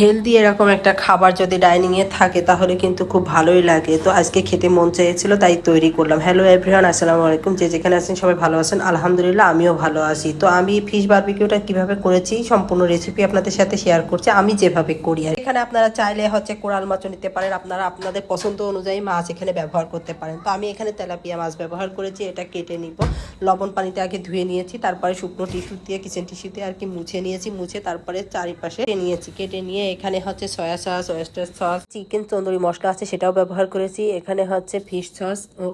Healthy এরকম একটা খাবার যদি ডাইনিংয়ে থাকে, তাহলে কিন্তু খুব ভালোই লাগে। তো আজকে খেতে মন চেয়েছিল, তাই তৈরি করলাম। হ্যালো এভরিওয়ান আসসালামু আলাইকুম। যে যেখানে আছেন সবাই ভালো আছেন। আলহামদুলিল্লাহ, আমিও ভালো আছি। তো আমি ফিশ বারবিকিউটা কীভাবে করেছি, সম্পূর্ণ রেসিপি আপনাদের সাথে শেয়ার করছি। আমি যেভাবে করি আর এখানে আপনারা চাইলে হচ্ছে কোরাল মাছও নিতে পারেন। আপনারা আপনাদের পছন্দ অনুযায়ী মাছ এখানে ব্যবহার করতে পারেন। তো আমি এখানে তেলাপিয়া মাছ ব্যবহার করেছি, এটা কেটে নিব। লবণ পানিতে আগে ধুয়ে নিয়েছি, তারপরে শুকনো টিস্যু দিয়ে কিচেন টিস্যু দিয়ে আর কি মুছে নিয়েছি। মুছে তারপরে চারিপাশে নিয়েছি। কেটে নিয়ে এখানে হচ্ছে soya sauce oyster sauce chicken tandoori masala আছে, সেটাও ব্যবহার করেছি। এখানে হচ্ছে ফিশ সস ও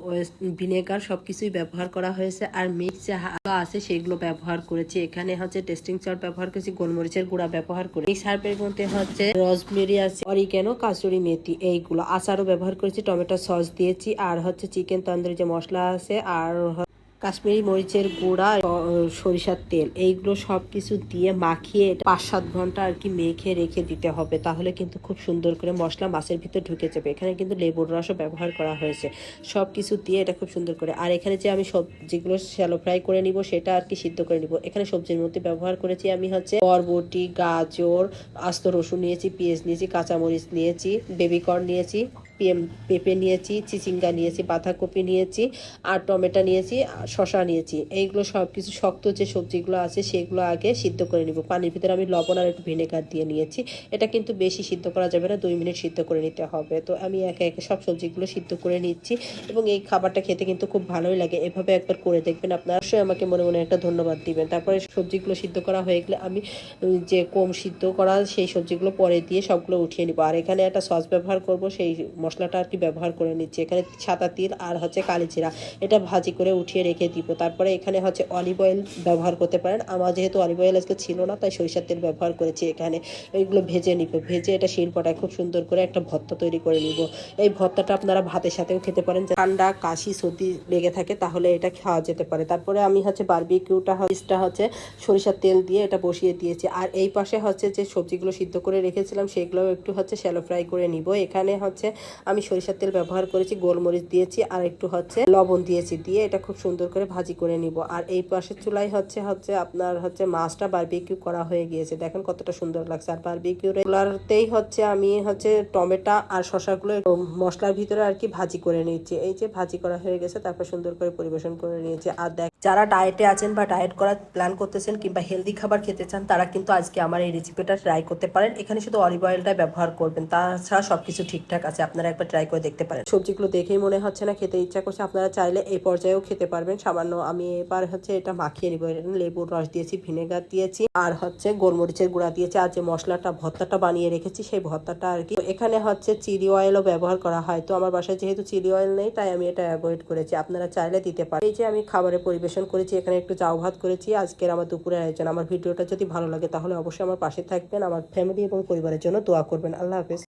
ভিনেগার সবকিছুই ব্যবহার করা হয়েছে। আর মিক্স যে আছে, সেগুলো ব্যবহার করেছি। এখানে হচ্ছে টেস্টিং সল্ট ব্যবহার করেছি, গোলমরিচের গুঁড়া ব্যবহার করি এই সার্পের মধ্যে হচ্ছে রসমেরি আছে অরিকেনো কাসুরি মেথি, এইগুলো। আচারও ব্যবহার করেছি, টমেটো সস দিয়েছি। আর হচ্ছে চিকেন তন্দুরি যে মশলা আছে, আর কাশ্মীরি মরিচের গুঁড়া সরিষার তেল, এইগুলো সব কিছু দিয়ে মাখিয়ে পাঁচ সাত ঘণ্টা আর কি মেখে রেখে দিতে হবে। তাহলে কিন্তু খুব সুন্দর করে মশলা মাছের ভিতর ঢুকে যাবে। এখানে কিন্তু লেবুর রসও ব্যবহার করা হয়েছে। সব কিছু দিয়ে এটা খুব সুন্দর করে, আর এখানে যে আমি সব, যেগুলো শ্যালো ফ্রাই করে নিব, সেটা আর কি সিদ্ধ করে নিব। এখানে সবজির মধ্যে ব্যবহার করেছি আমি হচ্ছে বরবটি, গাজর, আস্ত রসুন নিয়েছি, পেঁয়াজ নিয়েছি, কাঁচামরিচ নিয়েছি বেবিকর্ন নিয়েছি। পেঁপে নিয়েছি, চিচিঙ্গা নিয়েছি, বাঁধাকপি নিয়েছি আর টমেটো নিয়েছি, আর শশা নিয়েছি। এইগুলো সব কিছু শক্ত যে সবজিগুলো আছে সেগুলো আগে সিদ্ধ করে নিব। পানির ভিতরে আমি লবণ আর একটু ভিনেগার দিয়ে নিয়েছি। এটা কিন্তু বেশি সিদ্ধ করা যাবে না, দুই মিনিট সিদ্ধ করে নিতে হবে। তো আমি একে একে সব সবজিগুলো সিদ্ধ করে নিচ্ছি এবং এই খাবারটা খেতে কিন্তু খুব ভালোই লাগে। এভাবে একবার করে দেখবেন আপনারা। অবশ্যই আমাকে মনে মনে একটা ধন্যবাদ দিবেন। তারপরে সবজিগুলো সিদ্ধ করা হয়ে গেলে আমি যে কম সিদ্ধ করা সেই সবজিগুলো পরে দিয়ে সবগুলো উঠিয়ে নিব। আর এখানে একটা সস ব্যবহার করব, সেই মশলাটা আর কি ব্যবহার করে নিচ্ছি। এখানে সাদা তিল আর হচ্ছে কালি জিরা এটা ভাজি করে উঠিয়ে রেখে দিব। তারপরে এখানে হচ্ছে অলিভ অয়েল ব্যবহার করতে পারেন। আমার যেহেতু অলিভ অয়েল আজকে ছিল না, তাই সরিষার তেল ব্যবহার করেছি এখানে। এইগুলো ভেজে নিব। ভেজে এটা শিলপটায় খুব সুন্দর করে একটা ভর্তা তৈরি করে নিব। এই ভর্তাটা আপনারা ভাতের সাথেও খেতে পারেন। ঠান্ডা, কাশি, সর্দি লেগে থাকে, তাহলে এটা খাওয়া যেতে পারে। তারপরে আমি হচ্ছে বারবিকিউটা হচ্ছে হচ্ছে সরিষার তেল দিয়ে এটা বসিয়ে দিয়েছি। আর এই পাশে হচ্ছে যে সবজিগুলো সিদ্ধ করে রেখেছিলাম সেগুলো একটু হচ্ছে শ্যালো ফ্রাই করে নিব। এখানে হচ্ছে আমি সরিষার তেল ব্যবহার করেছি, গোলমরিচ দিয়েছি, আর একটু হচ্ছে লবণ দিয়েছি। দিয়ে এটা খুব সুন্দর করে ভাজি করে নিব। আর এই পাশের চুলাই হচ্ছে হচ্ছে আপনার হচ্ছে মাছটা বারবিকিউ করা হয়ে গিয়েছে। দেখেন কতটা সুন্দর লাগছে। আর বারবিকিউ রেগুলারতেই হচ্ছে আমি হচ্ছে টমেটো আর শশাগুলো মশলার ভিতরে আর কি ভাজি করে নিচ্ছি। এই যে ভাজি করা হয়ে গেছে, তারপর সুন্দর করে পরিবেশন করে নিয়েছি। আর দেখ যারা ডায়েটে আছেন বা ডায়েট করার প্ল্যান করতেছেন কিংবা হেলদি খাবার খেতে চান, তারা কিন্তু আজকে আমার এই রেসিপিটা ট্রাই করতে পারেন। এখানে শুধু অলিভ অয়েলটা ব্যবহার করবেন, তাছাড়া সবকিছু ঠিকঠাক আছে, আপনারা একবার ট্রাই করে দেখতে পারেন। সবজিগুলো দেখেই মনে হচ্ছে না, খেতে ইচ্ছা করছে, আপনারা চাইলে এই পর্যায়েও খেতে পারবেন। সামান্য আমি এবার হচ্ছে এটা মাখিয়ে নিব লেবুর রস দিয়েছি, ভিনেগার দিয়েছি, আর হচ্ছে গোলমরিচের গুঁড়া দিয়েছি, আর যে মশলাটা, ভর্তাটা বানিয়ে রেখেছি, সেই ভর্তাটা আর কি। এখানে হচ্ছে চিলি অয়েলও ব্যবহার করা হয়, তো আমার বাসায় যেহেতু চিলি অয়েল নেই, তাই আমি এটা অ্যাভয়েড করেছি, আপনারা চাইলে দিতে পারেন। এই যে আমি খাবারে পরিবেশন করেছি, এখানে একটু চাও ভাত করেছি, আজকের আমার দুপুরের আয়োজন। আমার ভিডিওটা যদি ভালো লাগে তাহলে অবশ্যই আমার পাশে থাকবেন, আমার ফ্যামিলি এবং পরিবারের জন্য দোয়া করবেন। আল্লাহ হাফেজ।